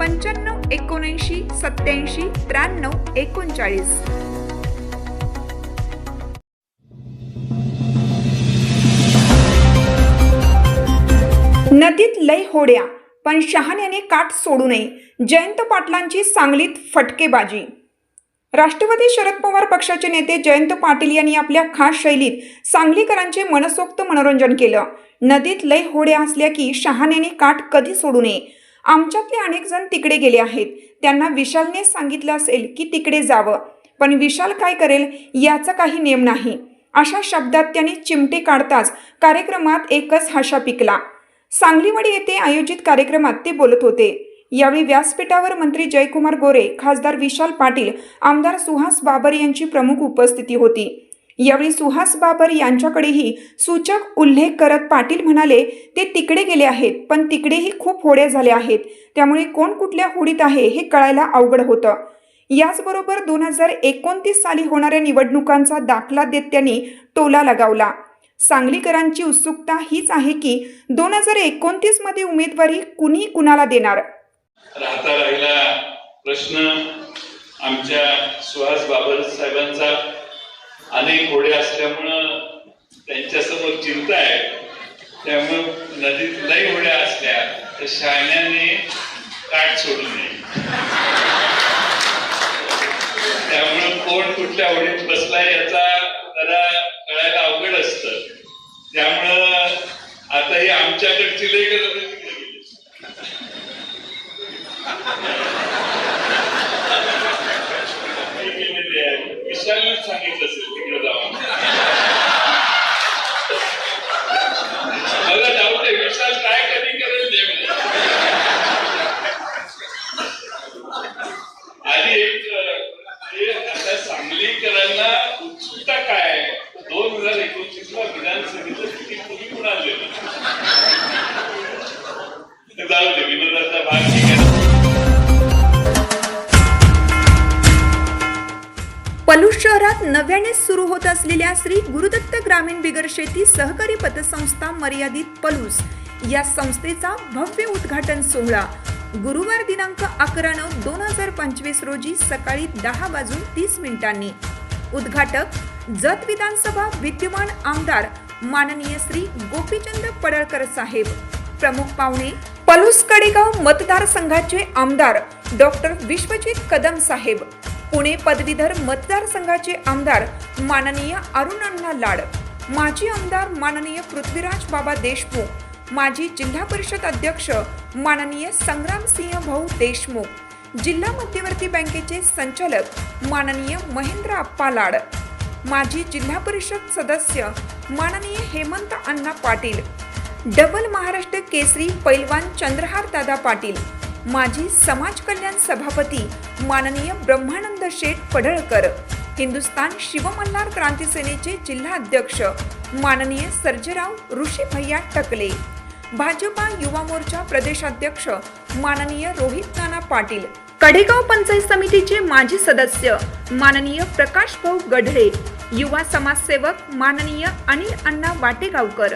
पंच्याण्णव एकोणऐंशी सत्याऐंशी त्र्याण्णव एकोणचाळीस. नदीत लय होड्या पण शहाण्याने काठ सोडू नये जयंत पाटलांची सांगलीत फटकेबाजी. राष्ट्रवादी शरद पवार पक्षाचे नेते जयंत पाटील यांनी आपल्या खास शैलीत सांगलीकरांचे मनसोक्त मनोरंजन केलं. नदीत लय होड्या असल्या की शहाण्याने काठ कधी सोडू नये आमच्यातले अनेक जण तिकडे गेले आहेत. त्यांना विशालने सांगितलं असेल की तिकडे जावं. पण विशाल काय करेल याचा काही नेम नाही. अशा शब्दात त्यांनी चिमटे काढताच कार्यक्रमात एकच हाशा पिकला. सांगलीवाडी येथे आयोजित कार्यक्रमात ते बोलत होते. यावेळी व्यासपीठावर मंत्री जयकुमार गोरे खासदार विशाल पाटील आमदार सुहास बाबर यांची प्रमुख उपस्थिती होती. यावेळी सुहास बाबर यांच्याकडेही सूचक उल्लेख करत पाटील म्हणाले ते तिकडे गेले आहेत पण तिकडेही खूप होड्या झाल्या आहेत. त्यामुळे कोण कुठल्या होडीत आहे हे कळायला अवघड होतं. याचबरोबर दोन हजार एकोणतीस साली होणाऱ्या निवडणुकांचा दाखला देत त्यांनी टोला लगावला. सांगलीकरांची उत्सुकता हीच आहे की दोन हजार एकोणतीसमध्ये उमेदवारी कुणी कुणाला देणार? राहता राहिला प्रश्न आमच्या सुहास बाबर साहेबांचा. अनेक घोडे असल्यामुळं त्यांच्यासमोर चिंता आहे. त्यामुळं नदीत लई घोड्या असल्या तर शाण्याने काठ सोडू नये. त्यामुळं कोण कुठल्या होडीत बसलाय याचा जरा कळायला अवघड असत. त्यामुळं आता ही आमच्याकडची लई गरज आहे तिकडे गेली. विशालनेच सांगितलं असेल तिकडे जाऊन मला डाऊट आहे विशाल काय कधी करेल ते आधी एक आता सांगलीकरांना उत्सुकता काय दोन हजार एकोणतीस ला विधानसभेचं पलूस शहरात नव्याने सुरू होत असलेल्या श्री गुरुदत्त ग्रामीण बिगर शेती सहकारी पतसंस्था मर्यादित पलूस या संस्थेचा भव्य उद्घाटन सोहळा. गुरुवार दिनांक अकरा नऊ दोन हजार पंचवीस रोजी सकाळी दहा वाजून तीस मिनिटांनी. उद्घाटक जत विधानसभा विद्यमान आमदार माननीय श्री गोपीचंद पडळकर साहेब. प्रमुख पाहुणे पलूस कडेगाव मतदारसंघाचे आमदार डॉक्टर विश्वजित कदम साहेब. पुणे पदवीधर मतदारसंघाचे आमदार माननीय अरुण अण्णा लाड. माजी आमदार माननीय पृथ्वीराज बाबा देशमुख. माजी जिल्हा परिषद अध्यक्ष माननीय संग्रामसिंह भाऊ देशमुख. जिल्हा मध्यवर्ती बँकेचे संचालक माननीय महेंद्र अप्पा लाड. माजी जिल्हा परिषद सदस्य माननीय हेमंत अण्णा पाटील. डबल महाराष्ट्र केसरी पैलवान चंद्रहार दादा पाटील. माजी समाज कल्याण सभापती माननीय ब्रह्मानंद शेठ पडळकर हिंदुस्तान शिवमल्हार क्रांती सेनेचे जिल्हाध्यक्ष माननीय सर्जेराव ऋषी भैया टकले भाजपा युवा मोर्चा प्रदेशाध्यक्ष माननीय रोहित नाना पाटील कडेगाव पंचायत समितीचे माजी सदस्य माननीय प्रकाश भाऊ गढळे युवा समाजसेवक माननीय अनिल अण्णा वाटेगावकर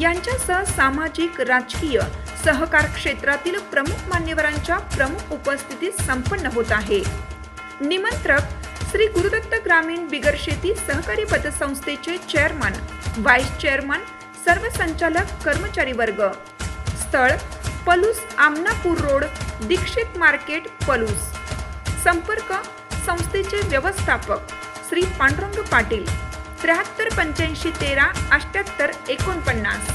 यांच्यासह सामाजिक राजकीय सहकार क्षेत्रातील प्रमुख मान्यवरांच्या प्रमुख उपस्थितीत संपन्न होत आहे. निमंत्रक श्री गुरुदत्त ग्रामीण बिगर शेती सहकारी पतसंस्थेचे चेअरमन व्हाईस चेअरमन सर्व संचालक कर्मचारी वर्ग. स्थळ पलूस आमनापूर रोड दीक्षित मार्केट पलूस. संपर्क संस्थेचे व्यवस्थापक श्री पांडुरंग पाटील. त्र्याहत्तर पंच्याऐंशी तेरा अठ्याहत्तर एकोणपन्नास.